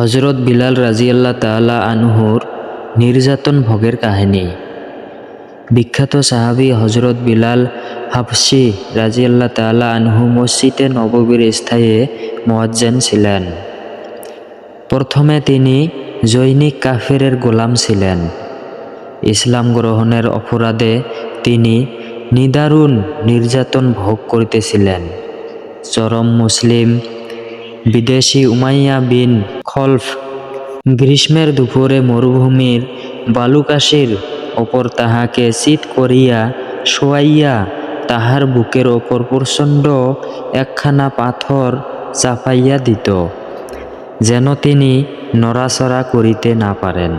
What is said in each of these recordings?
হজরত বিলাল রাজিয়াল্লাহ তাআলা আনহুর নির্যাতন ভোগের কাহিনী। বিখ্যাত সাহাবী হজরত বিলাল হাফসি রাজিয়াল্লাহ তাআলা আনহু মসজিদে নববীর স্থায়ী মোয়াজ্জেন ছিলেন। প্রথমে তিনি জৈনিক কাফেরের গোলাম ছিলেন। ইসলাম গ্রহণের অপরাধে তিনি নিদারুণ নির্যাতন ভোগ করিতেছিলেন। চরম মুসলিম বিদেশি উমাইয়া বিন খলফ গ্রীষ্মের দুপুরে মরুভূমির বালুকাশির ওপর তাহাকে চিত করিয়া শোয়াইয়া তাহার বুকের ওপর প্রচণ্ড একখানা পাথর চাপাইয়া দিত, যেন তিনি নড়াচড়া করিতে না পারেন।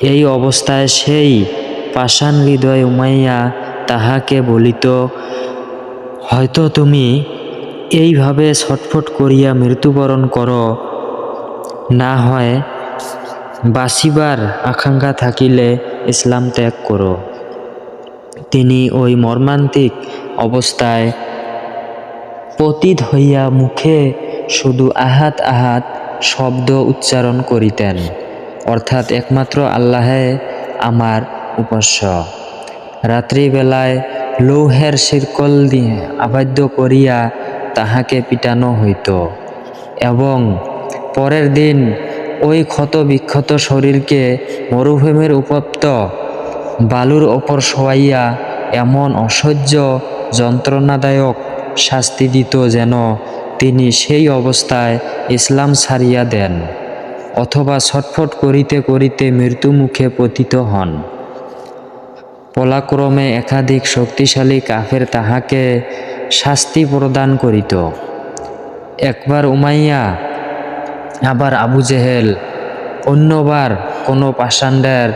এই অবস্থায় সেই পাষাণ হৃদয় উমাইয়া তাহাকে বলিত, হয়তো তুমি এইভাবে ছটফট করিয়া মৃত্যুবরণ করো। না হয় বাঁচিবার আকাঙ্ক্ষা থাকিলে ইসলাম ত্যাগ করো। তিনি ওই মর্মান্তিক অবস্থায় পতিত হইয়া মুখে শুধু আহাত আহাত শব্দ উচ্চারণ করিতেন, অর্থাৎ একমাত্র আল্লাহে আমার উপাস্য। রাত্রিবেলায় লৌহের শিরকল দিয়ে আবাদ্য করিয়া তাহাকে পিটানো হইত। এবং পরের দিন ওই ক্ষত বিক্ষত শরীরকে মরুভূমির উপপ্ত বালুর ওপর শোয়াইয়া এমন অসহ্য যন্ত্রণাদায়ক শাস্তি দিত যেন তিনি সেই অবস্থায় ইসলাম ছাড়িয়া দেন, অথবা ছটফট করিতে করিতে মৃত্যুমুখে পতিত হন। পলাক্রমে একাধিক শক্তিশালী কাফের তাহাকে শাস্তি প্রদান করিত। একবার উমাইয়া, আবার আবু জেহেল, অন্যবার কোনো পাষাণ্ডের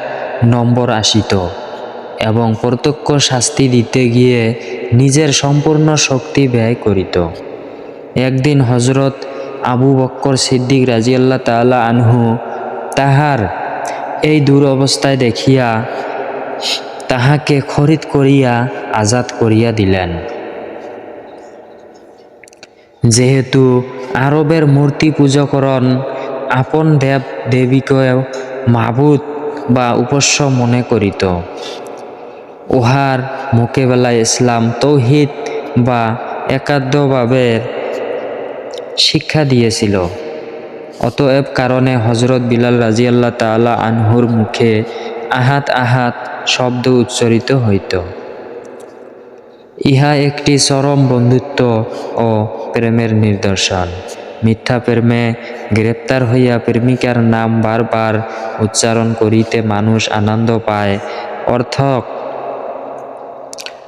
নম্বর আসিত এবং প্রত্যক্ষ শাস্তি দিতে গিয়ে নিজের সম্পূর্ণ শক্তি ব্যয় করিত। একদিন হজরত আবু বক্কর সিদ্দিক রাজিয়াল্লা তাআলা আনহু তাহার এই দুরবস্থায় দেখিয়া তাহাকে খরিদ করিয়া আজাদ করিয়া দিলেন। যেহেতু আরবের মূর্তি পূজকরণ আপন দেব দেবীকে মাবুদ বা উপস্য মনে করিত। উহার মোকাবেলায় ইসলাম তৌহিদ বা একাদ্যভাবের শিক্ষা দিয়েছিল। অতএব কারণে হজরত বিলাল রাজিয়াল্লাহ তাআলা আনহুর মুখে আহাত আহাত শব্দ উচ্চারিত হইত। ইহা একটি চরম বন্ধুত্ব ও প্রেমের নিদর্শন। মিথ্যা প্রেমে গ্রেপ্তার হইয়া প্রেমিকার নাম বারবার উচ্চারণ করিতে মানুষ আনন্দ পায়। অর্থক,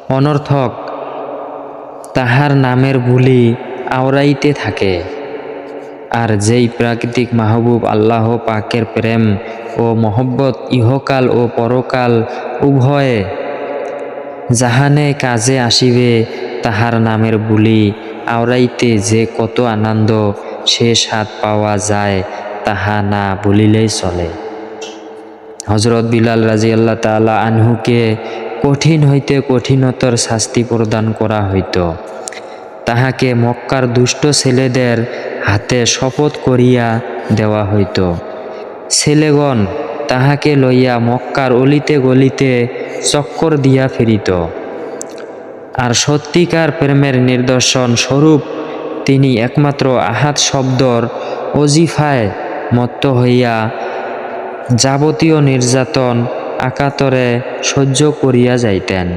অনর্থক তাহার নামের বুলি আওড়াইতে থাকে। আর যেই প্রাকৃতিক মাহবুব আল্লাহ পাকের প্রেম ও মহব্বত ইহকাল ও পরকাল উভয়ে যাহানে কাজে আসিবে, তাহার নামের বুলি আওড়াইতে যে কত আনন্দ, সে স্বাদ পাওয়া যায়, তাহা না বলিলেই চলে। হজরত বিলাল রাজি আল্লাহ তালা আনহুকে কঠিন হইতে কঠিনতর শাস্তি প্রদান করা হইত। তাহাকে মক্কার দুষ্ট ছেলেদের হাতে শপথ করিয়া দেওয়া হইত। ছেলেগণ তাহাকে লইয়া মক্কার অলিতে গলিতে চক্কর দিয়া ফিরিত। আর সত্যিকার প্রেমের নিদর্শন স্বরূপ তিনি একমাত্র আহাত শব্দর অজিফায় মত্ত হইয়া যাবতীয় নির্যাতন আকাতরে সহ্য করিয়া যাইতেন।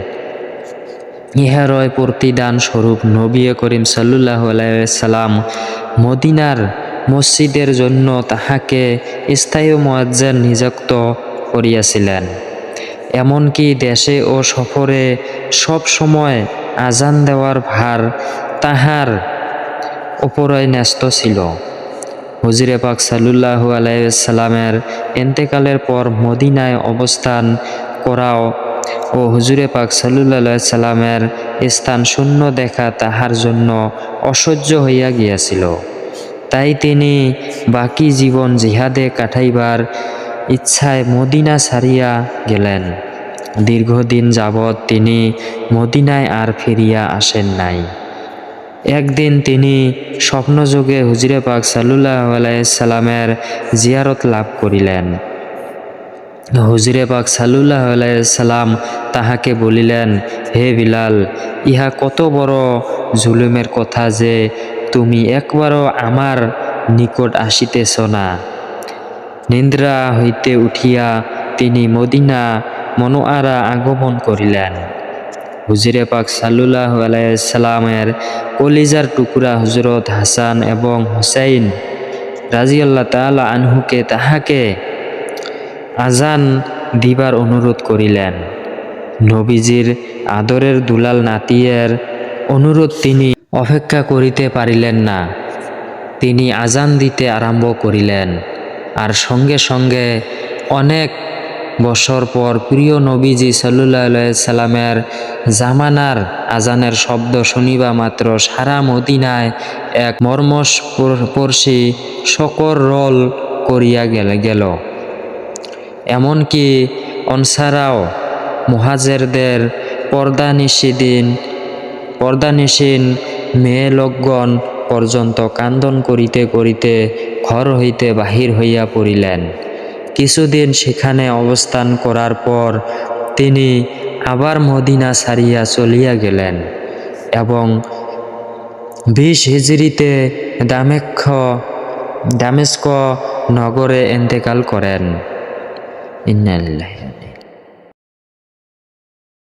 ইহারয় প্রতিদান স্বরূপ নবী করিম সাল্লাহ আলাইসাল্লাম মদিনার মসজিদের জন্য তাহাকে স্থায়ী মোয়াজ্জেন নিযুক্ত করিয়াছিলেন। এমনকি দেশে ও সফরে সব সময় আজান দেওয়ার ভার তাহার উপরে ন্যস্ত ছিল। হুজিরে পাক সাল্লাহ আলাইসাল্লামের এন্তেকালের পর মদিনায় অবস্থান করাও ও হুজুরে পাক সাল্লাহ সাল্লামের স্থান শূন্য দেখা তাহার জন্য অসহ্য হইয়া গিয়াছিল। তাই তিনি বাকি জীবন জিহাদে কাটাইবার ইচ্ছায় মদিনা ছাড়িয়া গেলেন। দীর্ঘদিন যাবৎ তিনি মদিনায় আর ফিরিয়া আসেন নাই। একদিন তিনি স্বপ্নযোগে হুজুরে পাক সাল্লাহ আলাইসাল্লামের জিয়ারত লাভ করিলেন। হুজুরে পাক সাল্লাহ সাল্লাম তাহাকে বলিলেন, হে বিলাল, ইহা কত বড় জুলুমের কথা যে তুমি একবারও আমার নিকট আসিতেছ না। নিন্দ্রা হইতে উঠিয়া তিনি মদিনা মনোয়ারা আগমন করিলেন। হুজুরে পাক সাল্লাহ আলাইসাল্লামের কলিজার টুকুরা হজরত হাসান এবং হুসাইন রাজিয়াল্লাহ তালা আনহুকে তাহাকে আজান দিবার অনুরোধ করিলেন। নবীজির আদরের দুলাল নাতিয়ের অনুরোধ তিনি অপেক্ষা করিতে পারিলেন না। তিনি আজান দিতে আরম্ভ করিলেন। আর সঙ্গে সঙ্গে অনেক বছর পর প্রিয় নবীজি সাল্লাহ সাল্লামের জামানার আজানের শব্দ শুনিবা মাত্র সারা মদিনায় এক মর্মস্পর্শী শকর রল করিয়া গেলে গেল। এমনকি অনসারাও মুহাজেরদের পর্দানিষিদিন পর্দানিসীন মেয়ে লোকগণ পর্যন্ত কান্দন করিতে করিতে ঘর হইতে বাহির হইয়া পড়িলেন। কিছুদিন সেখানে অবস্থান করার পর তিনি আবার মদিনা ছাড়িয়া চলিয়া গেলেন এবং বিশ হিজড়িতে দামেক্ষ, দামেস্ক নগরে এন্তেকাল করেন। ইন্নাল্লাহ।